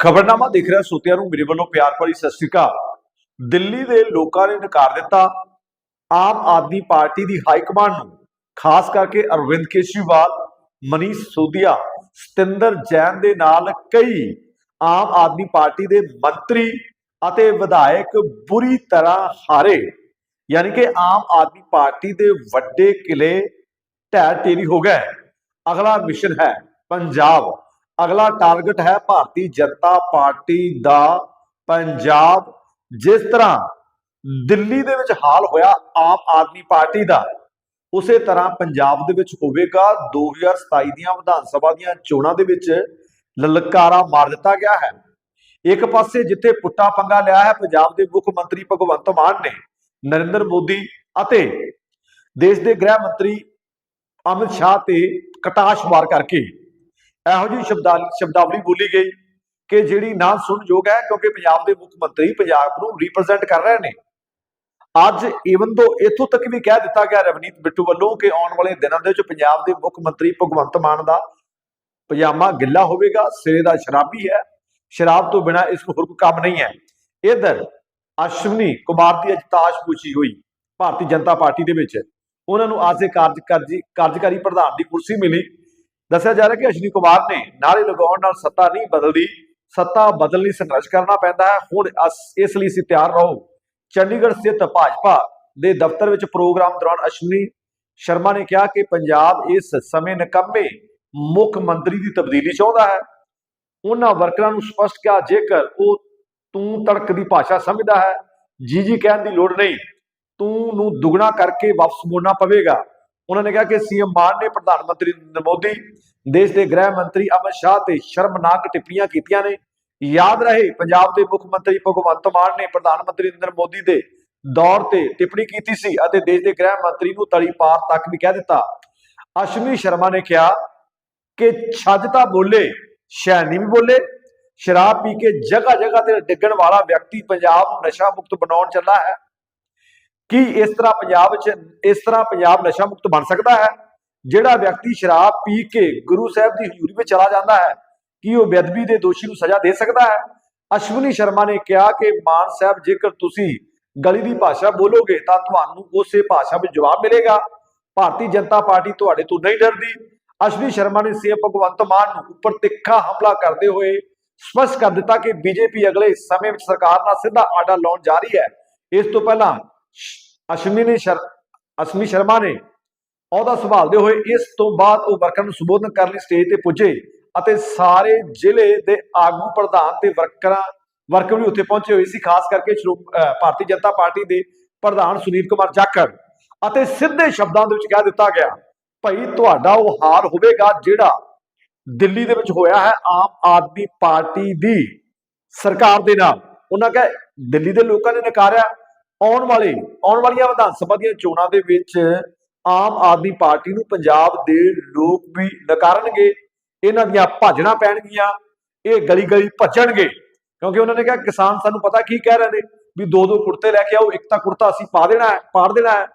ਖਬਰਨਾਮਾ ਦੇਖ ਰਿਹਾ ਸੋਤਿਆਂ ਨੂੰ ਮੇਰੇ ਵੱਲੋਂ ਪਿਆਰ ਭਰੀ ਸਤਿ ਸ਼੍ਰੀ ਅਕਾਲ। ਦਿੱਲੀ ਦੇ ਲੋਕਾਂ ਨੇ ਨਕਾਰ ਦਿੱਤਾ ਆਮ ਆਦਮੀ ਪਾਰਟੀ ਦੀ ਹਾਈ ਕਮਾਂਡ ਨੂੰ, ਖਾਸ ਕਰਕੇ ਅਰਵਿੰਦ ਕੇਜਰੀਵਾਲ, ਮਨੀਸ਼ ਸੋਧੀਆ, ਸਤਿੰਦਰ ਜੈਨ ਦੇ ਨਾਲ ਕਈ ਆਮ ਆਦਮੀ ਪਾਰਟੀ ਦੇ ਮੰਤਰੀ ਅਤੇ ਵਿਧਾਇਕ ਬੁਰੀ ਤਰ੍ਹਾਂ ਹਾਰੇ। ਯਾਨੀ ਕਿ ਆਮ ਆਦਮੀ ਪਾਰਟੀ ਦੇ ਵੱਡੇ ਕਿਲੇ ਢਹਿ ਢੇਰੀ ਹੋ ਗਏ। ਅਗਲਾ ਮਿਸ਼ਨ ਹੈ ਪੰਜਾਬ। ਅਗਲਾ ਟਾਰਗੇਟ ਹੈ ਭਾਰਤੀ ਜਨਤਾ ਪਾਰਟੀ ਦਾ ਪੰਜਾਬ। ਜਿਸ ਤਰ੍ਹਾਂ ਦਿੱਲੀ ਦੇ ਵਿੱਚ ਹਾਲ ਹੋਇਆ ਆਮ ਆਦਮੀ ਪਾਰਟੀ ਦਾ, ਉਸੇ ਤਰ੍ਹਾਂ ਪੰਜਾਬ ਦੇ ਵਿੱਚ ਹੋਵੇਗਾ। 2027 ਦੀਆਂ ਵਿਧਾਨ ਸਭਾ ਦੀਆਂ ਚੋਣਾਂ ਦੇ ਵਿੱਚ ਲਲਕਾਰਾ ਮਾਰ ਦਿੱਤਾ ਗਿਆ ਹੈ। ਇੱਕ ਪਾਸੇ ਜਿੱਥੇ ਪੁੱਟਾ ਪੰਗਾ ਲਿਆ ਹੈ, ਪੰਜਾਬ ਦੇ ਮੁੱਖ ਮੰਤਰੀ ਭਗਵੰਤ ਮਾਨ ਨੇ ਨਰਿੰਦਰ ਮੋਦੀ ਅਤੇ ਦੇਸ਼ ਦੇ ਗ੍ਰਹਿ ਮੰਤਰੀ ਅਮਿਤ ਸ਼ਾਹ ਤੇ ਕਟਾਸ਼ ਵਾਰ ਕਰਕੇ ਇਹੋ ਜਿਹੀ ਸ਼ਬਦਾਵਲੀ ਸ਼ਬਦਾਵਲੀ ਬੋਲੀ ਗਈ ਕਿ ਜਿਹੜੀ ਨਾ ਸੁਣਯੋਗ ਹੈ, ਕਿਉਂਕਿ ਪੰਜਾਬ ਦੇ ਮੁੱਖ ਮੰਤਰੀ ਪੰਜਾਬ ਨੂੰ ਰਿਪਰੈਜ਼ੈਂਟ ਕਰ ਰਹੇ ਨੇ। ਅੱਜ ਈਵਨ ਤੋਂ ਇਥੋਂ ਤੱਕ ਵੀ ਕਹਿ ਦਿੱਤਾ ਗਿਆ ਰਵਨੀਤ ਬਿੱਟੂ ਵੱਲੋਂ ਕਿ ਆਉਣ ਵਾਲੇ ਦਿਨਾਂ ਦੇ ਵਿੱਚ ਪੰਜਾਬ ਦੇ ਮੁੱਖ ਮੰਤਰੀ ਭਗਵੰਤ ਮਾਨ ਦਾ ਪਜਾਮਾ ਗਿੱਲਾ ਹੋਵੇਗਾ, ਸਿਰੇ ਦਾ ਸ਼ਰਾਬੀ ਹੈ। ਸ਼ਰਾਬ ਤੋਂ ਬਿਨਾ ਇਸ ਨੂੰ ਹੋਰ ਕੋਈ ਕੰਮ ਨਹੀਂ ਹੈ। ਇਧਰ ਅਸ਼ਵਨੀ ਕੁਮਾਰ ਦੀ ਅਜਤਾਸ਼ ਪੁੱਛੀ ਹੋਈ ਭਾਰਤੀ ਜਨਤਾ ਪਾਰਟੀ ਦੇ ਵਿੱਚ। ਉਹਨਾਂ ਨੂੰ ਅੱਜ ਦੇ ਕਾਰਜਕਾਰੀ ਕਾਰਜਕਾਰੀ ਪ੍ਰਧਾਨ ਦੀ ਕੁਰਸੀ ਮਿਲੀ। ਦੱਸਿਆ ਜਾ ਰਿਹਾ ਕਿ ਅਸ਼ਵਨੀ ਕੁਮਾਰ ਨੇ ਨਾਰੇ ਲਗਾਉਣ ਨਾਲ ਸੱਤਾ ਨਹੀਂ ਬਦਲਦੀ, ਸੱਤਾ ਬਦਲਣ ਲਈ ਸੰਘਰਸ਼ ਕਰਨਾ ਪੈਂਦਾ ਹੈ। ਹੁਣ ਇਸ ਲਈ ਅਸੀਂ ਤਿਆਰ ਰਹੋ। ਚੰਡੀਗੜ੍ਹ ਸਥਿਤ ਭਾਜਪਾ ਦੇ ਦਫ਼ਤਰ ਵਿੱਚ ਪ੍ਰੋਗਰਾਮ ਦੌਰਾਨ ਅਸ਼ਵਨੀ ਸ਼ਰਮਾ ਨੇ ਕਿਹਾ ਕਿ ਪੰਜਾਬ ਇਸ ਸਮੇਂ ਨਿਕੰਮੇ ਮੁੱਖ ਮੰਤਰੀ ਦੀ ਤਬਦੀਲੀ ਚਾਹੁੰਦਾ ਹੈ। ਉਹਨਾਂ ਵਰਕਰਾਂ ਨੂੰ ਸਪਸ਼ਟ ਕਿਹਾ, ਜੇਕਰ ਉਹ ਤੂੰ ਤੜਕ ਦੀ ਭਾਸ਼ਾ ਸਮਝਦਾ ਹੈ ਜੀ ਜੀ ਕਹਿਣ ਦੀ ਲੋੜ ਨਹੀਂ। ਤੂੰ ਨੂੰ ਦੁਗਣਾ ਕਰਕੇ ਵਾਪਸ ਮੋੜਨਾ ਪਵੇਗਾ। ਉਹਨਾਂ ਨੇ ਕਿਹਾ ਕਿ ਸੀਐਮ ਮਾਨ ਨੇ ਪ੍ਰਧਾਨ ਮੰਤਰੀ ਨਰਿੰਦਰ ਮੋਦੀ, ਦੇਸ਼ ਦੇ ਗ੍ਰਹਿ ਮੰਤਰੀ ਅਮਿਤ ਸ਼ਾਹ ਤੇ ਸ਼ਰਮਨਾਕ ਟਿੱਪਣੀਆਂ ਕੀਤੀਆਂ ਨੇ। ਯਾਦ ਰਹੇ, ਪੰਜਾਬ ਦੇ ਮੁੱਖ ਮੰਤਰੀ ਭਗਵੰਤ ਮਾਨ ਨੇ ਪ੍ਰਧਾਨ ਮੰਤਰੀ ਨਰਿੰਦਰ ਮੋਦੀ ਦੇ ਦੌਰ ਤੇ ਟਿੱਪਣੀ ਕੀਤੀ ਸੀ ਅਤੇ ਦੇਸ਼ ਦੇ ਗ੍ਰਹਿ ਮੰਤਰੀ ਨੂੰ ਤਲੀ ਪਾਰ ਤੱਕ ਵੀ ਕਹਿ ਦਿੱਤਾ। ਅਸ਼ਵਨੀ ਸ਼ਰਮਾ ਨੇ ਕਿਹਾ ਕਿ ਛੱਜ ਤਾਂ ਬੋਲੇ ਸ਼ੈਨੀ ਵੀ ਬੋਲੇ। ਸ਼ਰਾਬ ਪੀ ਕੇ ਜਗ੍ਹਾ ਜਗ੍ਹਾ ਤੇ ਡਿੱਗਣ ਵਾਲਾ ਵਿਅਕਤੀ ਪੰਜਾਬ ਨੂੰ ਨਸ਼ਾ ਮੁਕਤ ਬਣਾਉਣ ਚੱਲਾ ਹੈ। ਕੀ ਇਸ ਤਰ੍ਹਾਂ ਪੰਜਾਬ ਵਿੱਚ ਇਸ ਤਰ੍ਹਾਂ ਪੰਜਾਬ ਨਸ਼ਾ ਮੁਕਤ ਬਣ ਸਕਦਾ ਹੈ? ਜਿਹੜਾ ਵਿਅਕਤੀ ਸ਼ਰਾਬ ਪੀ ਕੇ ਗੁਰੂ ਸਾਹਿਬ ਦੀ ਹਜ਼ੂਰੀ ਵਿੱਚ ਚਲਾ ਜਾਂਦਾ ਹੈ, ਕੀ ਉਹ ਬੇਅਦਬੀ ਦੇ ਦੋਸ਼ੀ ਨੂੰ ਸਜ਼ਾ ਦੇ ਸਕਦਾ ਹੈ? ਅਸ਼ਵਨੀ ਸ਼ਰਮਾ ਨੇ ਕਿਹਾ ਕਿ ਮਾਨ ਸਾਹਿਬ, ਜੇਕਰ ਤੁਸੀਂ ਗਲੀ ਦੀ ਭਾਸ਼ਾ ਬੋਲੋਗੇ, ਤਾਂ ਤੁਹਾਨੂੰ ਉਸੇ ਭਾਸ਼ਾ ਵਿੱਚ ਜਵਾਬ ਮਿਲੇਗਾ। ਭਾਰਤੀ ਜਨਤਾ ਪਾਰਟੀ ਤੁਹਾਡੇ ਤੋਂ ਨਹੀਂ ਡਰਦੀ। ਅਸ਼ਵਨੀ ਸ਼ਰਮਾ ਨੇ ਸੀਐਮ ਭਗਵੰਤ ਮਾਨ ਨੂੰ ਉੱਪਰ ਤਿੱਖਾ ਹਮਲਾ ਕਰਦੇ ਹੋਏ ਸਪਸ਼ਟ ਕਰ ਦਿੱਤਾ ਕਿ ਬੀਜੇਪੀ ਅਗਲੇ ਸਮੇਂ ਵਿੱਚ ਸਰਕਾਰ ਨਾਲ ਸਿੱਧਾ ਆਡਾ ਲਾਉਣ ਜਾ ਰਹੀ ਹੈ। ਇਸ ਤੋਂ ਪਹਿਲਾਂ ਅਸ਼ਮੀ ਅਸ਼ਵਨੀ ਨੇ ਸ਼ਰ ਅਸ਼ਵਨੀ ਸ਼ਰਮਾ ਨੇ ਅਹੁਦਾ ਸੰਭਾਲਦੇ ਹੋਏ, ਇਸ ਤੋਂ ਬਾਅਦ ਉਹ ਵਰਕਰਾਂ ਨੂੰ ਸੰਬੋਧਨ ਕਰਨ ਲਈ ਸਟੇਜ ਤੇ ਪੁੱਜੇ ਅਤੇ ਸਾਰੇ ਜ਼ਿਲ੍ਹੇ ਦੇ ਆਗੂ ਪ੍ਰਧਾਨ ਤੇ ਵਰਕਰਾਂ, ਵਰਕਰ ਵੀ ਉੱਥੇ ਪਹੁੰਚੇ ਹੋਏ ਸੀ, ਖਾਸ ਕਰਕੇ ਭਾਰਤੀ ਜਨਤਾ ਪਾਰਟੀ ਦੇ ਪ੍ਰਧਾਨ ਸੁਨੀਲ ਕੁਮਾਰ ਜਾਖੜ ਅਤੇ ਸਿੱਧੇ ਸ਼ਬਦਾਂ ਦੇ ਵਿੱਚ ਕਹਿ ਦਿੱਤਾ ਗਿਆ, ਭਾਈ ਤੁਹਾਡਾ ਉਹ ਹਾਲ ਹੋਵੇਗਾ ਜਿਹੜਾ ਦਿੱਲੀ ਦੇ ਵਿੱਚ ਹੋਇਆ ਹੈ ਆਮ ਆਦਮੀ ਪਾਰਟੀ ਦੀ ਸਰਕਾਰ ਦੇ ਨਾਲ। ਉਹਨਾਂ ਕਹੇ, ਦਿੱਲੀ ਦੇ ਲੋਕਾਂ ਨੇ ਨਕਾਰਿਆ ਆਉਣ ਵਾਲੇ, ਆਉਣ ਵਾਲੀਆਂ ਵਿਧਾਨ ਸਭਾ ਦੀਆਂ ਚੋਣਾਂ ਦੇ ਵਿੱਚ ਆਮ ਆਦਮੀ ਪਾਰਟੀ ਨੂੰ ਪੰਜਾਬ ਦੇ ਲੋਕ ਵੀ ਨਕਾਰਨਗੇ, ਇਹਨਾਂ ਦੀਆਂ ਭਾਜਣਾ ਪੈਣਗੀਆਂ, ਇਹ ਗਲੀ ਗਲੀ ਭੱਜਣਗੇ। ਕਿਉਂਕਿ ਉਹਨਾਂ ਨੇ ਕਿਹਾ, ਕਿਸਾਨ ਸਾਨੂੰ ਪਤਾ ਕੀ ਕਹਿ ਰਹੇ ਨੇ, ਵੀ ਦੋ ਦੋ ਕੁੜਤੇ ਲੈ ਕੇ ਆਓ, ਇੱਕ ਤਾਂ ਕੁੜਤਾ ਅਸੀਂ ਪਾ ਦੇਣਾ ਹੈ, ਪਾੜ ਦੇਣਾ ਹੈ।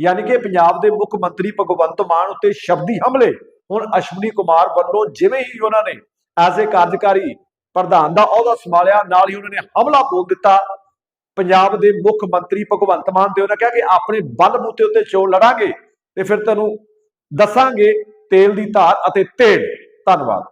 ਯਾਨੀ ਕਿ ਪੰਜਾਬ ਦੇ ਮੁੱਖ ਮੰਤਰੀ ਭਗਵੰਤ ਮਾਨ ਉੱਤੇ ਸ਼ਬਦੀ ਹਮਲੇ। ਹੁਣ ਅਸ਼ਵਨੀ ਕੁਮਾਰ ਵੱਲੋਂ ਜਿਵੇਂ ਹੀ ਉਹਨਾਂ ਨੇ ਐਜ਼ ਏ ਕਾਰਜਕਾਰੀ ਪ੍ਰਧਾਨ ਦਾ ਅਹੁਦਾ ਸੰਭਾਲਿਆ, ਨਾਲ ਹੀ ਉਹਨਾਂ ਨੇ ਹਮਲਾ ਬੋਲ ਦਿੱਤਾ। ਪੰਜਾਬ ਦੇ ਮੁੱਖ ਮੰਤਰੀ ਭਗਵੰਤ ਮਾਨ ਤੇ ਉਹਨਾਂ ਕਿਹਾ ਕਿ ਆਪਣੇ ਬਲਬੂਤੇ ਉੱਤੇ ਚੋਣ ਲੜਾਂਗੇ ਤੇ ਫਿਰ ਤੈਨੂੰ ਦੱਸਾਂਗੇ ਤੇਲ ਦੀ ਧਾਰ ਅਤੇ ਤੇਲ। ਧੰਨਵਾਦ।